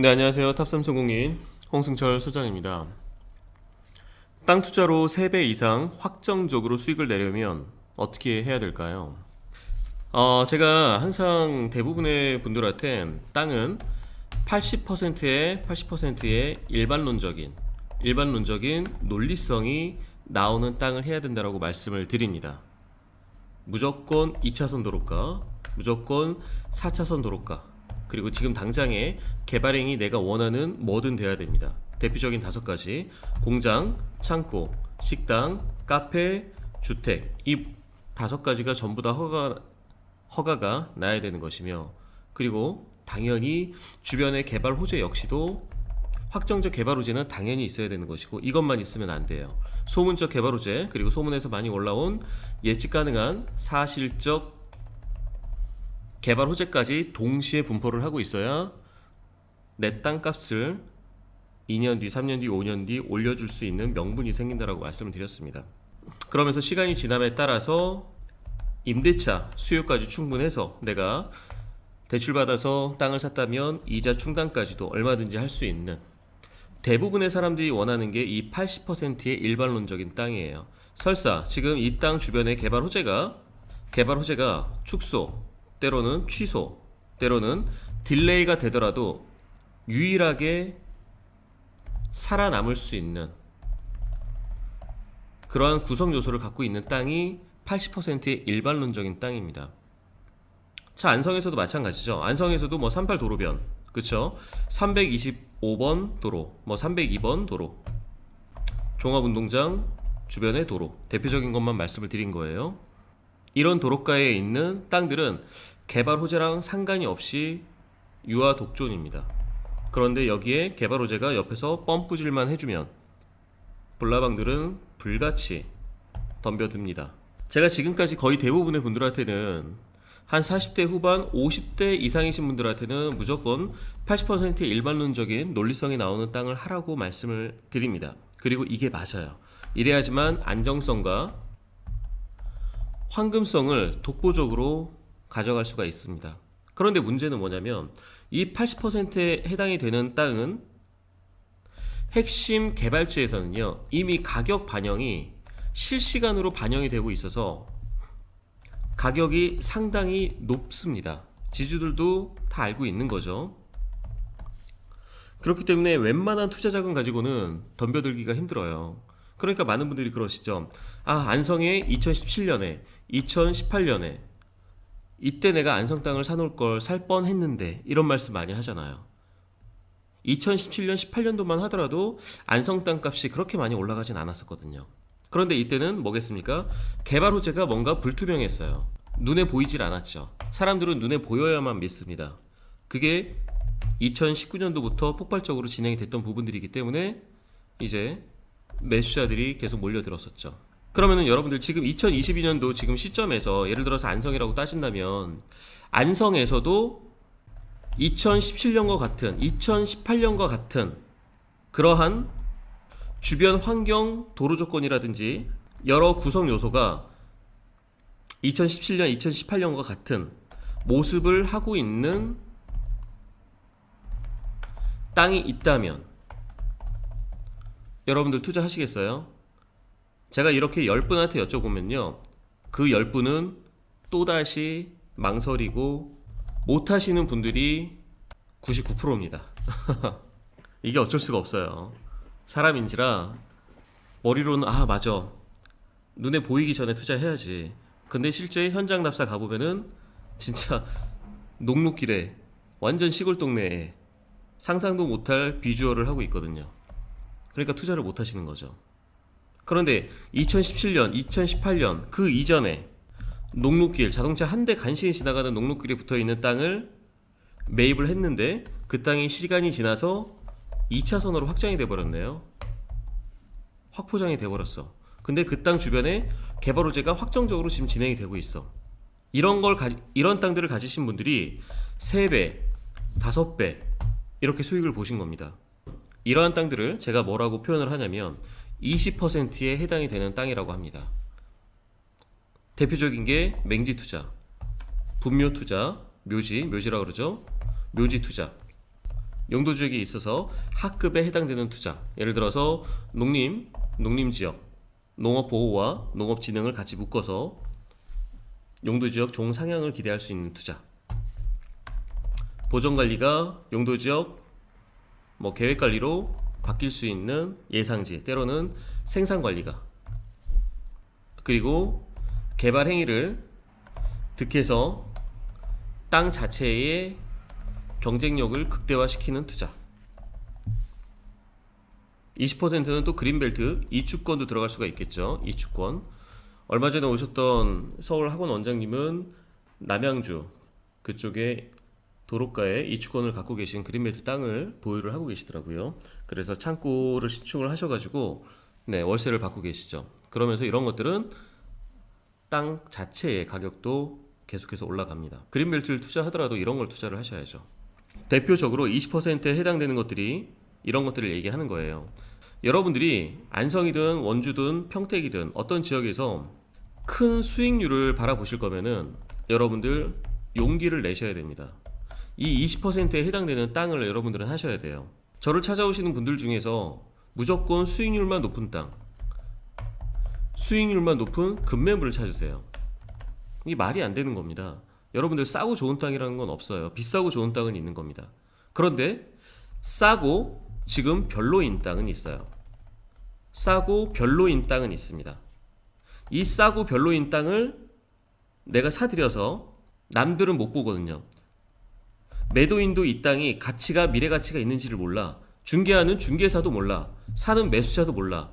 네, 안녕하세요. 탑삼 성공인 홍승철 소장입니다. 땅 투자로 3배 이상 확정적으로 수익을 내려면 어떻게 해야 될까요? 어, 제가 항상 대부분의 분들한테 땅은 80%의 80%의 일반론적인 일반론적인 논리성이 나오는 땅을 해야 된다라고 말씀을 드립니다. 무조건 2차선 도로가, 무조건 4차선 도로가, 그리고 지금 당장에 개발행위 내가 원하는 뭐든 돼야 됩니다. 대표적인 다섯 가지 공장, 창고, 식당, 카페, 주택 이 다섯 가지가 전부 다 허가 허가가 나야 되는 것이며 그리고 당연히 주변의 개발 호재 역시도 확정적 개발 호재는 당연히 있어야 되는 것이고 이것만 있으면 안 돼요. 소문적 개발 호재 그리고 소문에서 많이 올라온 예측 가능한 사실적 개발 호재까지 동시에 분포를 하고 있어야 내 땅값을 2년 뒤, 3년 뒤, 5년 뒤 올려줄 수 있는 명분이 생긴다라고 말씀을 드렸습니다. 그러면서 시간이 지남에 따라서 임대차 수요까지 충분해서 내가 대출 받아서 땅을 샀다면 이자 충당까지도 얼마든지 할 수 있는 대부분의 사람들이 원하는 게 이 80%의 일반론적인 땅이에요. 설사 지금 이 땅 주변에 개발 호재가 개발 호재가 축소, 때로는 취소, 때로는 딜레이가 되더라도 유일하게 살아남을 수 있는 그러한 구성 요소를 갖고 있는 땅이 80%의 일반론적인 땅입니다. 자, 안성에서도 마찬가지죠. 안성에서도 뭐 38 도로변, 그쵸? 325번 도로, 뭐 302번 도로, 종합운동장 주변의 도로, 대표적인 것만 말씀을 드린 거예요. 이런 도로가에 있는 땅들은 개발 호재랑 상관이 없이 유아 독존입니다. 그런데 여기에 개발 호재가 옆에서 펌프질만 해주면 볼라방들은 불같이 덤벼듭니다. 제가 지금까지 거의 대부분의 분들한테는 한 40대 후반, 50대 이상이신 분들한테는 무조건 80%의 일반론적인 논리성이 나오는 땅을 하라고 말씀을 드립니다. 그리고 이게 맞아요. 이래야지만 안정성과 황금성을 독보적으로 가져갈 수가 있습니다. 그런데 문제는 뭐냐면 이 80%에 해당이 되는 땅은 핵심 개발지에서는요 이미 가격 반영이 실시간으로 반영이 되고 있어서 가격이 상당히 높습니다. 지주들도 다 알고 있는 거죠. 그렇기 때문에 웬만한 투자 자금 가지고는 덤벼들기가 힘들어요. 그러니까 많은 분들이 그러시죠. 아, 안성에 2017년에, 2018년에 이때 내가 안성 땅을 사놓을 걸 살 뻔했는데 이런 말씀 많이 하잖아요. 2017년, 18년도만 하더라도 안성 땅 값이 그렇게 많이 올라가진 않았었거든요. 그런데 이때는 뭐겠습니까? 개발 호재가 뭔가 불투명했어요. 눈에 보이질 않았죠. 사람들은 눈에 보여야만 믿습니다. 그게 2019년도부터 폭발적으로 진행이 됐던 부분들이기 때문에 이제 매수자들이 계속 몰려들었었죠. 그러면은 여러분들 지금 2022년도 지금 시점에서 예를 들어서 안성이라고 따진다면 안성에서도 2017년과 같은 2018년과 같은 그러한 주변 환경 도로 조건이라든지 여러 구성 요소가 2017년, 2018년과 같은 모습을 하고 있는 땅이 있다면 여러분들 투자하시겠어요? 제가 이렇게 10분한테 여쭤보면요. 그 10분은 또다시 망설이고 못하시는 분들이 99%입니다. 이게 어쩔 수가 없어요. 사람인지라 머리로는 아 맞아 눈에 보이기 전에 투자해야지. 근데 실제 현장 납사 가보면은 진짜 녹록길에 완전 시골 동네에 상상도 못할 비주얼을 하고 있거든요. 그러니까 투자를 못 하시는 거죠. 그런데 2017년, 2018년 그 이전에 녹록길 자동차 한 대 간신히 지나가는 녹록길에 붙어 있는 땅을 매입을 했는데 그 땅이 시간이 지나서 2차선으로 확장이 돼 버렸네요. 확포장이 돼 버렸어. 근데 그 땅 주변에 개발 호재가 확정적으로 지금 진행이 되고 있어. 이런 걸 가지, 이런 땅들을 가지신 분들이 3배, 5배 이렇게 수익을 보신 겁니다. 이러한 땅들을 제가 뭐라고 표현을 하냐면 20%에 해당이 되는 땅이라고 합니다. 대표적인 게 맹지 투자, 분묘 투자, 묘지, 묘지라고 그러죠. 묘지 투자. 용도 지역에 있어서 하급에 해당되는 투자. 예를 들어서 농림, 농림 지역, 농업 보호와 농업 진흥을 같이 묶어서 용도 지역 종 상향을 기대할 수 있는 투자. 보전 관리가 용도 지역 뭐 계획 관리로 바뀔 수 있는 예상지, 때로는 생산 관리가 그리고 개발 행위를 득해서 땅 자체의 경쟁력을 극대화시키는 투자. 20%는 또 그린벨트 이주권도 들어갈 수가 있겠죠. 이주권. 얼마 전에 오셨던 서울 학원 원장님은 남양주 그쪽에 도로가에 이 주권을 갖고 계신 그린벨트 땅을 보유를 하고 계시더라고요. 그래서 창고를 신축을 하셔가지고 네 월세를 받고 계시죠. 그러면서 이런 것들은 땅 자체의 가격도 계속해서 올라갑니다. 그린벨트를 투자하더라도 이런 걸 투자를 하셔야죠. 대표적으로 20%에 해당되는 것들이 이런 것들을 얘기하는 거예요. 여러분들이 안성이든 원주든 평택이든 어떤 지역에서 큰 수익률을 바라보실 거면은 여러분들 용기를 내셔야 됩니다. 이 20%에 해당되는 땅을 여러분들은 하셔야 돼요. 저를 찾아오시는 분들 중에서 무조건 수익률만 높은 땅, 수익률만 높은 급매물을 찾으세요. 이게 말이 안 되는 겁니다. 여러분들 싸고 좋은 땅이라는 건 없어요. 비싸고 좋은 땅은 있는 겁니다. 그런데 싸고 지금 별로인 땅은 있어요. 싸고 별로인 땅은 있습니다. 이 싸고 별로인 땅을 내가 사들여서 남들은 못 보거든요. 매도인도 이 땅이 가치가 미래 가치가 있는지를 몰라. 중개하는 중개사도 몰라. 사는 매수자도 몰라.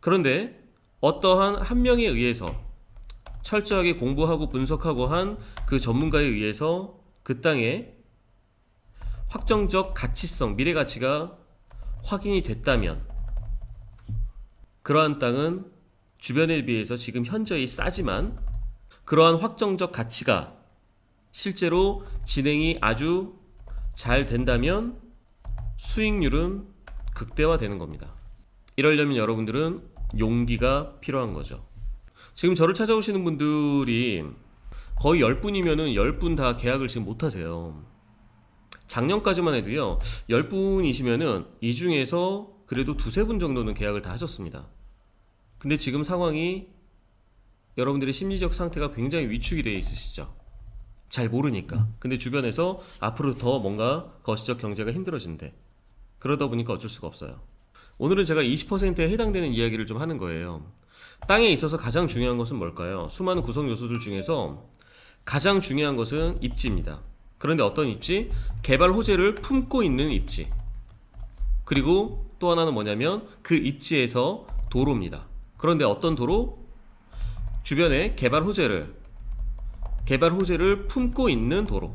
그런데 어떠한 한 명에 의해서 철저하게 공부하고 분석하고 한 그 전문가에 의해서 그 땅에 확정적 가치성, 미래 가치가 확인이 됐다면 그러한 땅은 주변에 비해서 지금 현저히 싸지만 그러한 확정적 가치가 실제로 진행이 아주 잘 된다면 수익률은 극대화되는 겁니다. 이러려면 여러분들은 용기가 필요한 거죠. 지금 저를 찾아오시는 분들이 거의 10분이면은 10분 다 계약을 지금 못 하세요. 작년까지만 해도요. 10분이시면은 이 중에서 그래도 두세 분 정도는 계약을 다 하셨습니다. 근데 지금 상황이 여러분들의 심리적 상태가 굉장히 위축이 되어 있으시죠. 잘 모르니까. 근데 주변에서 앞으로 더 뭔가 거시적 경제가 힘들어진대. 그러다 보니까 어쩔 수가 없어요. 오늘은 제가 20%에 해당되는 이야기를 좀 하는 거예요. 땅에 있어서 가장 중요한 것은 뭘까요? 수많은 구성 요소들 중에서 가장 중요한 것은 입지입니다. 그런데 어떤 입지? 개발 호재를 품고 있는 입지. 그리고 또 하나는 뭐냐면 그 입지에서 도로입니다. 그런데 어떤 도로? 주변에 개발 호재를 개발 호재를 품고 있는 도로.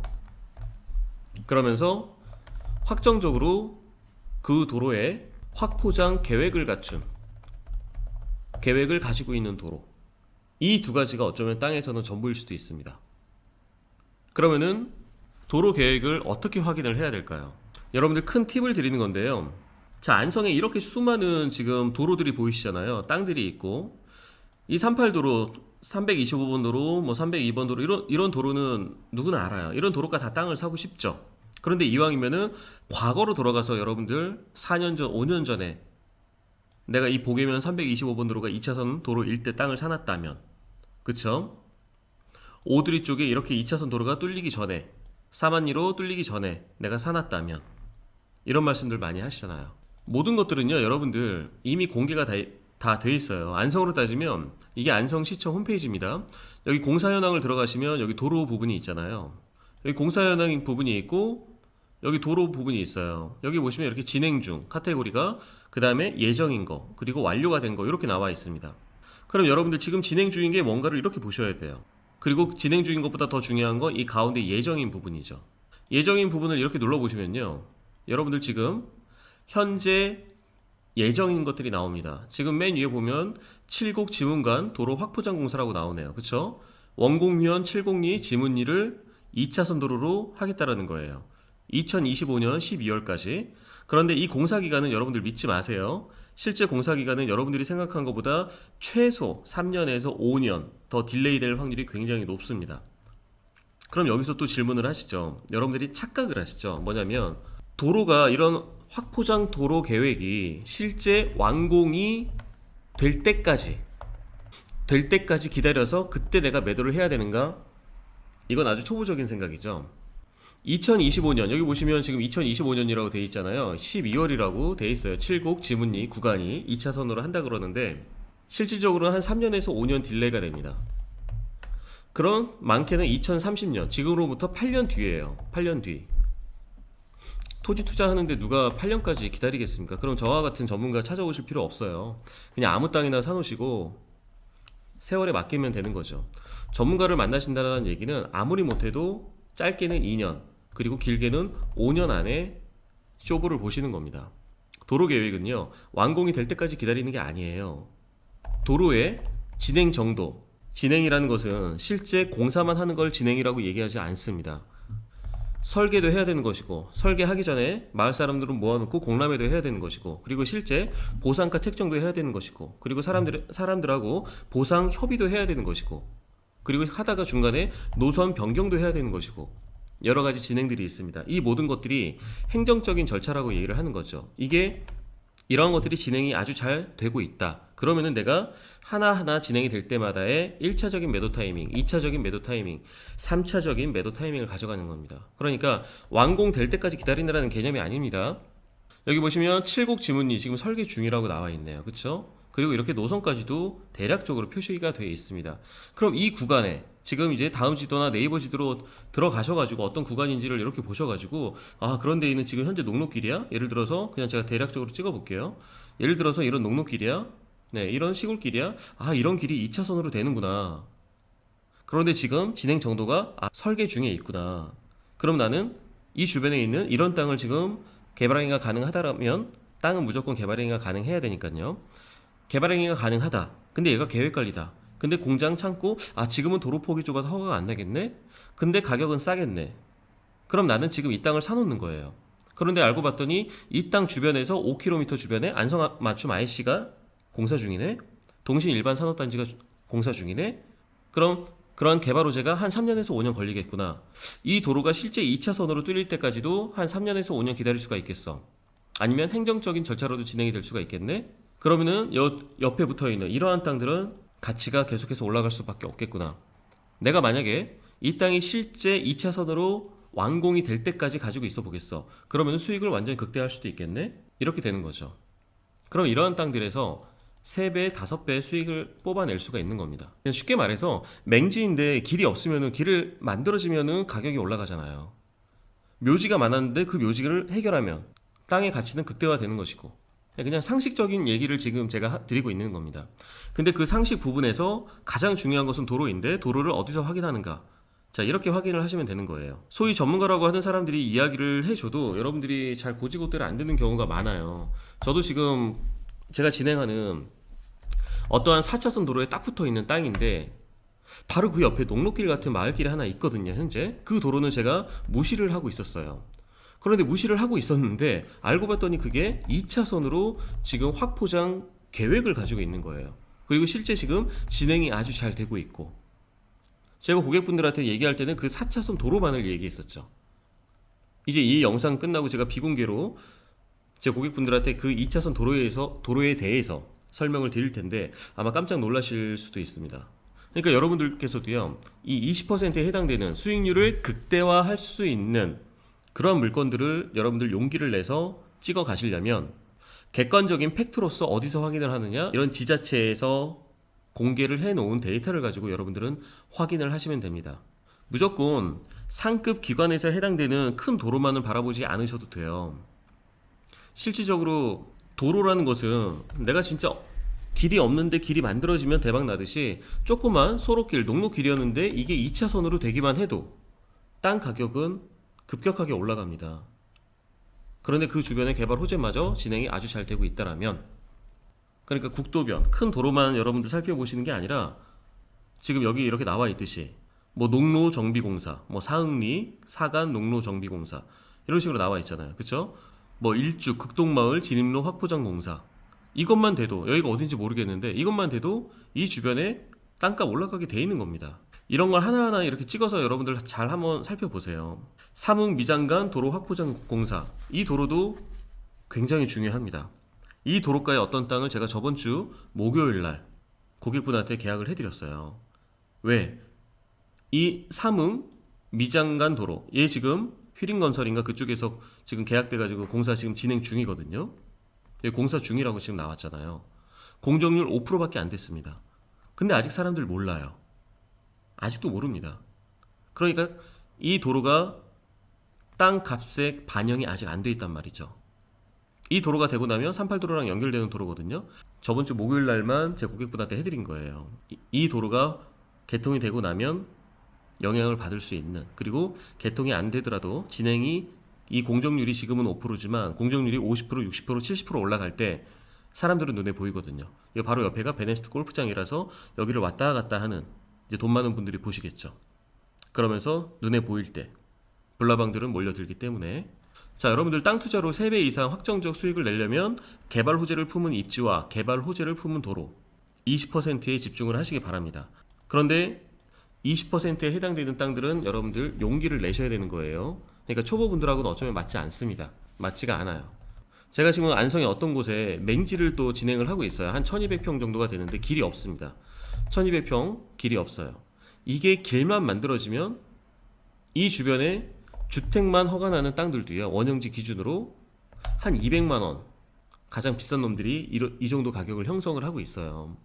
그러면서 확정적으로 그 도로에 확포장 계획을 갖춘 계획을 가지고 있는 도로. 이 두 가지가 어쩌면 땅에서는 전부일 수도 있습니다. 그러면은 도로 계획을 어떻게 확인을 해야 될까요? 여러분들 큰 팁을 드리는 건데요. 자, 안성에 이렇게 수많은 지금 도로들이 보이시잖아요. 땅들이 있고 이 38 도로 325번 도로, 뭐 302번 도로 이런 이런 도로는 누구나 알아요. 이런 도로가 다 땅을 사고 싶죠. 그런데 이왕이면은 과거로 돌아가서 여러분들 4년 전, 5년 전에 내가 이 보계면 325번 도로가 2차선 도로 일대 땅을 사놨다면, 그쵸? 오드리 쪽에 이렇게 2차선 도로가 뚫리기 전에, 사만리로 뚫리기 전에 내가 사놨다면, 이런 말씀들 많이 하시잖아요. 모든 것들은요, 여러분들 이미 공개가 다, 다 돼 있어요. 안성으로 따지면 이게 안성시청 홈페이지입니다. 여기 공사 현황을 들어가시면 여기 도로 부분이 있잖아요. 여기 공사 현황 부분이 있고 여기 도로 부분이 있어요. 여기 보시면 이렇게 진행 중 카테고리가 그 다음에 예정인 거 그리고 완료가 된 거 이렇게 나와 있습니다. 그럼 여러분들 지금 진행 중인 게 뭔가를 이렇게 보셔야 돼요. 그리고 진행 중인 것보다 더 중요한 건 이 가운데 예정인 부분이죠. 예정인 부분을 이렇게 눌러 보시면요. 여러분들 지금 현재 예정인 것들이 나옵니다. 지금 맨 위에 보면 칠곡 지문관 도로 확포장 공사라고 나오네요. 그쵸? 원곡면 702 지문리를 2차선 도로로 하겠다라는 거예요. 2025년 12월까지. 그런데 이 공사 기간은 여러분들 믿지 마세요. 실제 공사 기간은 여러분들이 생각한 것보다 최소 3년에서 5년 더 딜레이 될 확률이 굉장히 높습니다. 그럼 여기서 또 질문을 하시죠. 여러분들이 착각을 하시죠. 뭐냐면 도로가 이런 확포장 도로 계획이 실제 완공이 될 때까지 될 때까지 기다려서 그때 내가 매도를 해야 되는가? 이건 아주 초보적인 생각이죠. 2025년 여기 보시면 지금 2025년이라고 돼 있잖아요. 12월이라고 돼 있어요. 7곡 지문리 구간이 2차선으로 한다 그러는데 실질적으로 한 3년에서 5년 딜레이가 됩니다. 그럼 많게는 2030년 지금으로부터 8년 뒤에요. 8년 뒤. 토지 투자하는데 누가 8년까지 기다리겠습니까? 그럼 저와 같은 전문가 찾아오실 필요 없어요. 그냥 아무 땅이나 사놓으시고 세월에 맡기면 되는 거죠. 전문가를 만나신다는 얘기는 아무리 못해도 짧게는 2년 그리고 길게는 5년 안에 쇼부를 보시는 겁니다. 도로 계획은요 완공이 될 때까지 기다리는 게 아니에요. 도로의 진행 정도 진행이라는 것은 실제 공사만 하는 걸 진행이라고 얘기하지 않습니다. 설계도 해야 되는 것이고 설계하기 전에 마을 사람들은 모아놓고 공람회도 해야 되는 것이고 그리고 실제 보상가 책정도 해야 되는 것이고 그리고 사람들 사람들하고 보상 협의도 해야 되는 것이고 그리고 하다가 중간에 노선 변경도 해야 되는 것이고 여러 가지 진행들이 있습니다. 이 모든 것들이 행정적인 절차라고 얘기를 하는 거죠. 이게 이러한 것들이 진행이 아주 잘 되고 있다. 그러면은 내가 하나하나 진행이 될 때마다의 1차적인 매도 타이밍, 2차적인 매도 타이밍, 3차적인 매도 타이밍을 가져가는 겁니다. 그러니까 완공될 때까지 기다린다는 개념이 아닙니다. 여기 보시면 7곡 지문이 지금 설계 중이라고 나와 있네요. 그렇죠? 그리고 이렇게 노선까지도 대략적으로 표시가 되어 있습니다. 그럼 이 구간에 지금 이제 다음 지도나 네이버 지도로 들어가셔가지고 어떤 구간인지를 이렇게 보셔가지고 아 그런 데있는 지금 현재 녹록길이야? 예를 들어서 그냥 제가 대략적으로 찍어볼게요. 예를 들어서 이런 녹록길이야? 네 이런 시골길이야? 아 이런 길이 2차선으로 되는구나. 그런데 지금 진행 정도가 아, 설계 중에 있구나. 그럼 나는 이 주변에 있는 이런 땅을 지금 개발행위가 가능하다라면 땅은 무조건 개발행위가 가능해야 되니까요. 개발행위가 가능하다. 근데 얘가 계획관리다. 근데 공장 창고 아 지금은 도로 폭이 좁아서 허가가 안 나겠네. 근데 가격은 싸겠네. 그럼 나는 지금 이 땅을 사놓는 거예요. 그런데 알고 봤더니 이 땅 주변에서 5km 주변에 안성 맞춤 IC가 공사 중이네. 동신 일반 산업단지가 주- 공사 중이네. 그럼 그러한 개발 호재가 한 3년에서 5년 걸리겠구나. 이 도로가 실제 2차선으로 뚫릴 때까지도 한 3년에서 5년 기다릴 수가 있겠어. 아니면 행정적인 절차로도 진행이 될 수가 있겠네. 그러면은 여, 옆에 붙어 있는 이러한 땅들은 가치가 계속해서 올라갈 수밖에 없겠구나. 내가 만약에 이 땅이 실제 2차선으로 완공이 될 때까지 가지고 있어 보겠어. 그러면 수익을 완전히 극대화할 수도 있겠네? 이렇게 되는 거죠. 그럼 이러한 땅들에서 3배, 5배의 수익을 뽑아낼 수가 있는 겁니다. 쉽게 말해서 맹지인데 길이 없으면 길을 만들어지면 가격이 올라가잖아요. 묘지가 많았는데 그 묘지를 해결하면 땅의 가치는 극대화되는 것이고 그냥 상식적인 얘기를 지금 제가 하- 드리고 있는 겁니다. 근데 그 상식 부분에서 가장 중요한 것은 도로인데 도로를 어디서 확인하는가? 자 이렇게 확인을 하시면 되는 거예요. 소위 전문가라고 하는 사람들이 이야기를 해줘도 여러분들이 잘 고지고대로 안 듣는 경우가 많아요. 저도 지금 제가 진행하는 어떠한 4차선 도로에 딱 붙어 있는 땅인데 바로 그 옆에 녹록길 같은 마을길이 하나 있거든요. 현재 그 도로는 제가 무시를 하고 있었어요. 그런데 무시를 하고 있었는데 알고 봤더니 그게 2차선으로 지금 확포장 계획을 가지고 있는 거예요. 그리고 실제 지금 진행이 아주 잘 되고 있고 제가 고객분들한테 얘기할 때는 그 4차선 도로만을 얘기했었죠. 이제 이 영상 끝나고 제가 비공개로 제 고객분들한테 그 2차선 도로에서 도로에 대해서 설명을 드릴 텐데 아마 깜짝 놀라실 수도 있습니다. 그러니까 여러분들께서도요. 이 20%에 해당되는 수익률을 극대화할 수 있는 그런 물건들을 여러분들 용기를 내서 찍어 가시려면 객관적인 팩트로서 어디서 확인을 하느냐 이런 지자체에서 공개를 해 놓은 데이터를 가지고 여러분들은 확인을 하시면 됩니다. 무조건 상급 기관에서 해당되는 큰 도로만을 바라보지 않으셔도 돼요. 실질적으로 도로라는 것은 내가 진짜 길이 없는데 길이 만들어지면 대박 나듯이 조그만 소로길, 녹록길이었는데 이게 2차선으로 되기만 해도 땅 가격은 급격하게 올라갑니다. 그런데 그 주변의 개발 호재마저 진행이 아주 잘 되고 있다라면 그러니까 국도변, 큰 도로만 여러분들 살펴보시는 게 아니라 지금 여기 이렇게 나와 있듯이 뭐 농로 정비공사, 뭐 사흥리, 사간 농로 정비공사 이런 식으로 나와 있잖아요. 그렇죠? 뭐 일주 극동마을 진입로 확포장 공사 이것만 돼도 여기가 어딘지 모르겠는데 이것만 돼도 이 주변에 땅값 올라가게 돼 있는 겁니다. 이런 걸 하나하나 이렇게 찍어서 여러분들 잘 한번 살펴보세요. 삼흥 미장간 도로 확보장 공사 이 도로도 굉장히 중요합니다. 이 도로가의 어떤 땅을 제가 저번 주 목요일 날 고객분한테 계약을 해드렸어요. 왜? 이 삼흥 미장간 도로 얘 지금 휘림 건설인가 그쪽에서 지금 계약돼 가지고 공사 지금 진행 중이거든요. 얘 공사 중이라고 지금 나왔잖아요. 공정률 5%밖에 안 됐습니다. 근데 아직 사람들 몰라요. 아직도 모릅니다. 그러니까 이 도로가 땅 값에 반영이 아직 안 돼 있단 말이죠. 이 도로가 되고 나면 38도로랑 연결되는 도로거든요. 저번 주 목요일 날만 제 고객분한테 해드린 거예요. 이, 이 도로가 개통이 되고 나면 영향을 받을 수 있는 그리고 개통이 안 되더라도 진행이 이 공정률이 지금은 5%지만 공정률이 50%, 60%, 70% 올라갈 때 사람들은 눈에 보이거든요. 이 바로 옆에가 베네스트 골프장이라서 여기를 왔다 갔다 하는 이제 돈 많은 분들이 보시겠죠. 그러면서 눈에 보일 때 불나방들은 몰려들기 때문에 자 여러분들 땅 투자로 3배 이상 확정적 수익을 내려면 개발 호재를 품은 입지와 개발 호재를 품은 도로 20%에 집중을 하시기 바랍니다. 그런데 20%에 해당되는 땅들은 여러분들 용기를 내셔야 되는 거예요. 그러니까 초보분들하고는 어쩌면 맞지 않습니다. 맞지가 않아요. 제가 지금 안성의 어떤 곳에 맹지를 또 진행을 하고 있어요. 한 1200평 정도가 되는데 길이 없습니다. 1200평 길이 없어요. 이게 길만 만들어지면 이 주변에 주택만 허가나는 땅들도요. 원형지 기준으로 한 200만 원 가장 비싼 놈들이 이 정도 가격을 형성을 하고 있어요.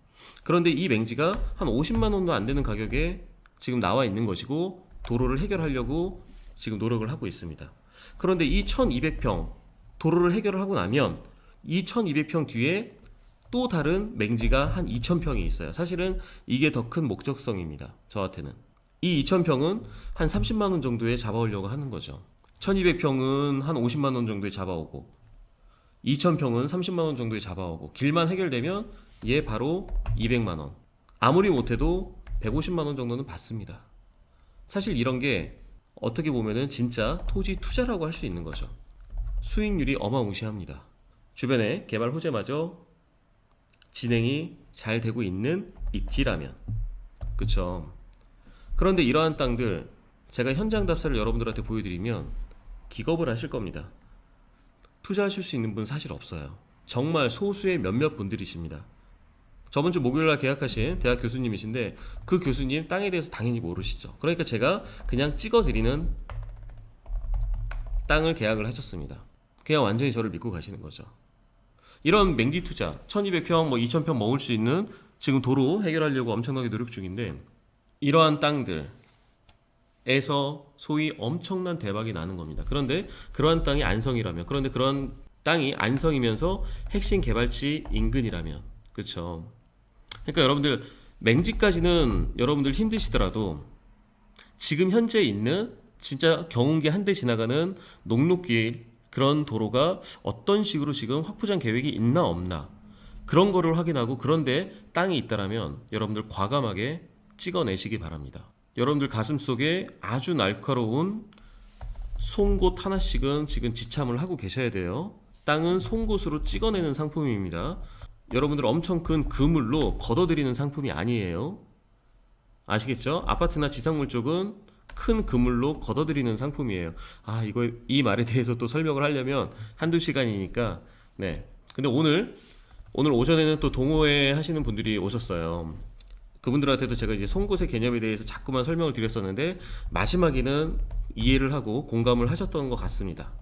그런데 이 맹지가 한 50만 원도 안 되는 가격에 지금 나와 있는 것이고 도로를 해결하려고 지금 노력을 하고 있습니다. 그런데 이 1200평 도로를 해결을 하고 나면 이 1200평 뒤에 또 다른 맹지가 한 2000평이 있어요. 사실은 이게 더 큰 목적성입니다. 저한테는. 이 2000평은 한 30만 원 정도에 잡아오려고 하는 거죠. 1200평은 한 50만 원 정도에 잡아오고 2000평은 30만 원 정도에 잡아오고 길만 해결되면 얘 바로 200만 원. 아무리 못해도 150만 원 정도는 받습니다. 사실 이런 게 어떻게 보면은 진짜 토지 투자라고 할 수 있는 거죠. 수익률이 어마무시합니다. 주변에 개발 호재마저 진행이 잘 되고 있는 입지라면 그쵸 그런데 이러한 땅들 제가 현장 답사를 여러분들한테 보여드리면 기겁을 하실 겁니다 투자하실 수 있는 분 사실 없어요 정말 소수의 몇몇 분들이십니다 저번 주 목요일 날 계약하신 대학 교수님이신데 그 교수님 땅에 대해서 당연히 모르시죠 그러니까 제가 그냥 찍어드리는 땅을 계약을 하셨습니다 그냥 완전히 저를 믿고 가시는 거죠 이런 맹지 투자 1200평 뭐 2000평 먹을 수 있는 지금 도로 해결하려고 엄청나게 노력 중인데 이러한 땅들에서 소위 엄청난 대박이 나는 겁니다. 그런데 그러한 땅이 안성이라면 그런데 그런 땅이 안성이면서 핵심 개발지 인근이라면 그렇죠. 그러니까 여러분들 맹지까지는 여러분들 힘드시더라도 지금 현재 있는 진짜 경운기 한 대 지나가는 녹록길 그런 도로가 어떤 식으로 지금 확보장 계획이 있나 없나 그런 거를 확인하고 그런데 땅이 있다라면 여러분들 과감하게 찍어내시기 바랍니다. 여러분들 가슴 속에 아주 날카로운 송곳 하나씩은 지금 지참을 하고 계셔야 돼요. 땅은 송곳으로 찍어내는 상품입니다. 여러분들 엄청 큰 그물로 걷어들이는 상품이 아니에요. 아시겠죠? 아파트나 지상물 쪽은 큰 그물로 걷어들이는 상품이에요. 아, 이거 이 말에 대해서 또 설명을 하려면 한두 시간이니까 네. 근데 오늘 오늘 오전에는 또 동호회 하시는 분들이 오셨어요. 그분들한테도 제가 이제 송곳의 개념에 대해서 자꾸만 설명을 드렸었는데 마지막에는 이해를 하고 공감을 하셨던 것 같습니다.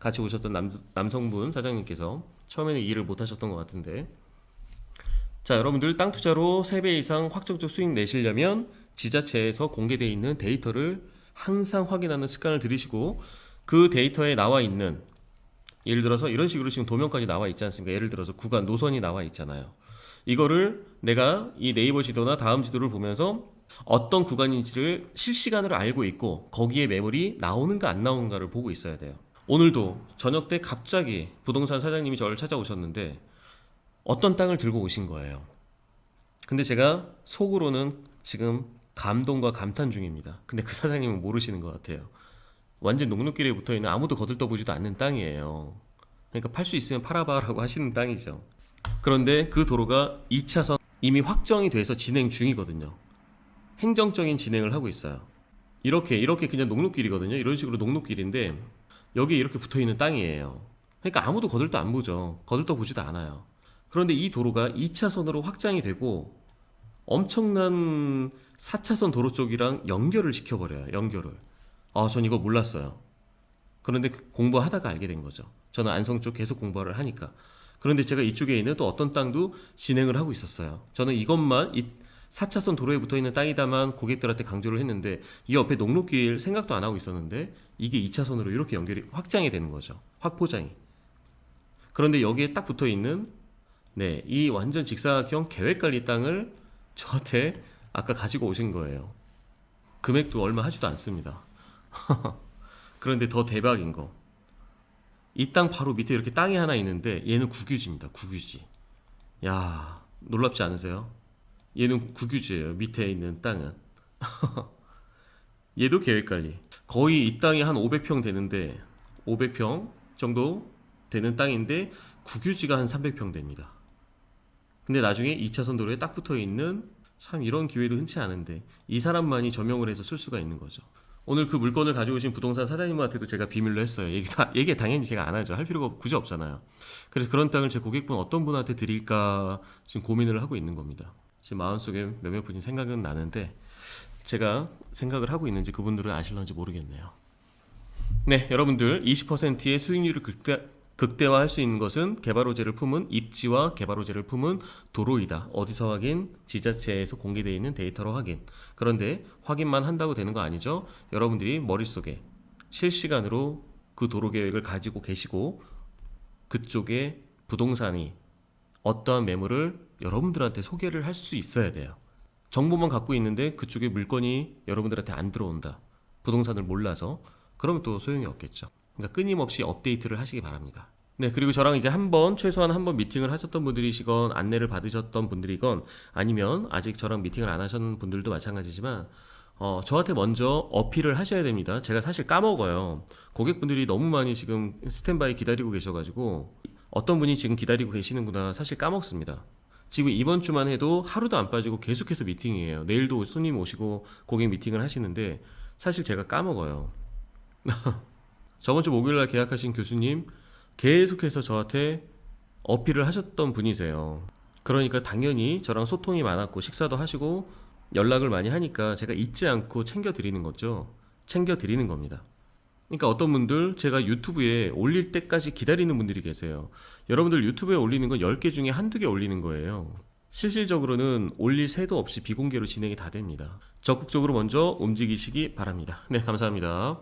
같이 오셨던 남, 남성분 사장님께서 처음에는 이해를 못 하셨던 것 같은데 자, 여러분들 땅 투자로 3배 이상 확정적 수익 내시려면 지자체에서 공개되어 있는 데이터를 항상 확인하는 습관을 들이시고 그 데이터에 나와 있는 예를 들어서 이런 식으로 지금 도면까지 나와 있지 않습니까? 예를 들어서 구간 노선이 나와 있잖아요. 이거를 내가 이 네이버 지도나 다음 지도를 보면서 어떤 구간인지를 실시간으로 알고 있고 거기에 매물이 나오는가 안 나오는가를 보고 있어야 돼요. 오늘도 저녁 때 갑자기 부동산 사장님이 저를 찾아오셨는데 어떤 땅을 들고 오신 거예요. 근데 제가 속으로는 지금 감동과 감탄 중입니다. 근데 그 사장님은 모르시는 것 같아요. 완전 녹록길에 붙어 있는 아무도 거들떠보지도 않는 땅이에요. 그러니까 팔 수 있으면 팔아봐라고 하시는 땅이죠. 그런데 그 도로가 2차선 이미 확정이 돼서 진행 중이거든요. 행정적인 진행을 하고 있어요. 이렇게 이렇게 그냥 녹록길이거든요. 이런 식으로 녹록길인데 여기 이렇게 붙어 있는 땅이에요. 그러니까 아무도 거들떠 안 보죠. 거들떠 보지도 않아요. 그런데 이 도로가 2차선으로 확장이 되고 엄청난 4차선 도로 쪽이랑 연결을 시켜버려요. 연결을. 아, 전 이거 몰랐어요. 그런데 그 공부하다가 알게 된 거죠. 저는 안성 쪽 계속 공부를 하니까. 그런데 제가 이쪽에 있는 또 어떤 땅도 진행을 하고 있었어요. 저는 이것만 이 4차선 도로에 붙어 있는 땅이다만 고객들한테 강조를 했는데 이 옆에 녹록길 생각도 안 하고 있었는데 이게 2차선으로 이렇게 연결이 확장이 되는 거죠. 확포장이. 그런데 여기에 딱 붙어 있는 네, 이 완전 직사각형 계획관리 땅을 저한테 아까 가지고 오신 거예요. 금액도 얼마 하지도 않습니다. 그런데 더 대박인 거. 이 땅 바로 밑에 이렇게 땅이 하나 있는데 얘는 국유지입니다. 국유지. 야, 놀랍지 않으세요? 얘는 국유지예요. 밑에 있는 땅은. 얘도 계획관리. 거의 이 땅이 한 500평 되는데 500평 정도 되는 땅인데 국유지가 한 300평 됩니다. 근데 나중에 2차선 도로에 딱 붙어 있는 참 이런 기회도 흔치 않은데 이 사람만이 저명을 해서 쓸 수가 있는 거죠. 오늘 그 물건을 가져오신 부동산 사장님한테도 제가 비밀로 했어요. 얘기 다 얘기 당연히 제가 안 하죠. 할 필요가 굳이 없잖아요. 그래서 그런 땅을 제 고객분 어떤 분한테 드릴까 지금 고민을 하고 있는 겁니다. 지금 마음속에 몇몇 분이 생각은 나는데 제가 생각을 하고 있는지 그분들은 아실런지 모르겠네요. 네, 여러분들 20%의 수익률을 극대, 극대화할 수 있는 것은 개발호재를 품은 입지와 개발호재를 품은 도로이다. 어디서 확인? 지자체에서 공개되어 있는 데이터로 확인. 그런데 확인만 한다고 되는 거 아니죠? 여러분들이 머릿속에 실시간으로 그 도로 계획을 가지고 계시고 그쪽에 부동산이 어떠한 매물을 여러분들한테 소개를 할 수 있어야 돼요. 정보만 갖고 있는데 그쪽에 물건이 여러분들한테 안 들어온다. 부동산을 몰라서 그러면 또 소용이 없겠죠. 그러니까 끊임없이 업데이트를 하시기 바랍니다. 네, 그리고 저랑 이제 한 번, 최소한 한 번 미팅을 하셨던 분들이시건, 안내를 받으셨던 분들이건, 아니면 아직 저랑 미팅을 안 하셨는 분들도 마찬가지지만, 어, 저한테 먼저 어필을 하셔야 됩니다. 제가 사실 까먹어요. 고객분들이 너무 많이 지금 스탠바이 기다리고 계셔가지고, 어떤 분이 지금 기다리고 계시는구나 사실 까먹습니다. 지금 이번 주만 해도 하루도 안 빠지고 계속해서 미팅이에요. 내일도 손님 오시고 고객 미팅을 하시는데, 사실 제가 까먹어요. 저번 주 목요일 날 계약하신 교수님 계속해서 저한테 어필을 하셨던 분이세요. 그러니까 당연히 저랑 소통이 많았고 식사도 하시고 연락을 많이 하니까 제가 잊지 않고 챙겨 드리는 거죠. 챙겨 드리는 겁니다. 그러니까 어떤 분들 제가 유튜브에 올릴 때까지 기다리는 분들이 계세요. 여러분들 유튜브에 올리는 건 10개 중에 한두 개 올리는 거예요. 실질적으로는 올릴 새도 없이 비공개로 진행이 다 됩니다. 적극적으로 먼저 움직이시기 바랍니다. 네, 감사합니다.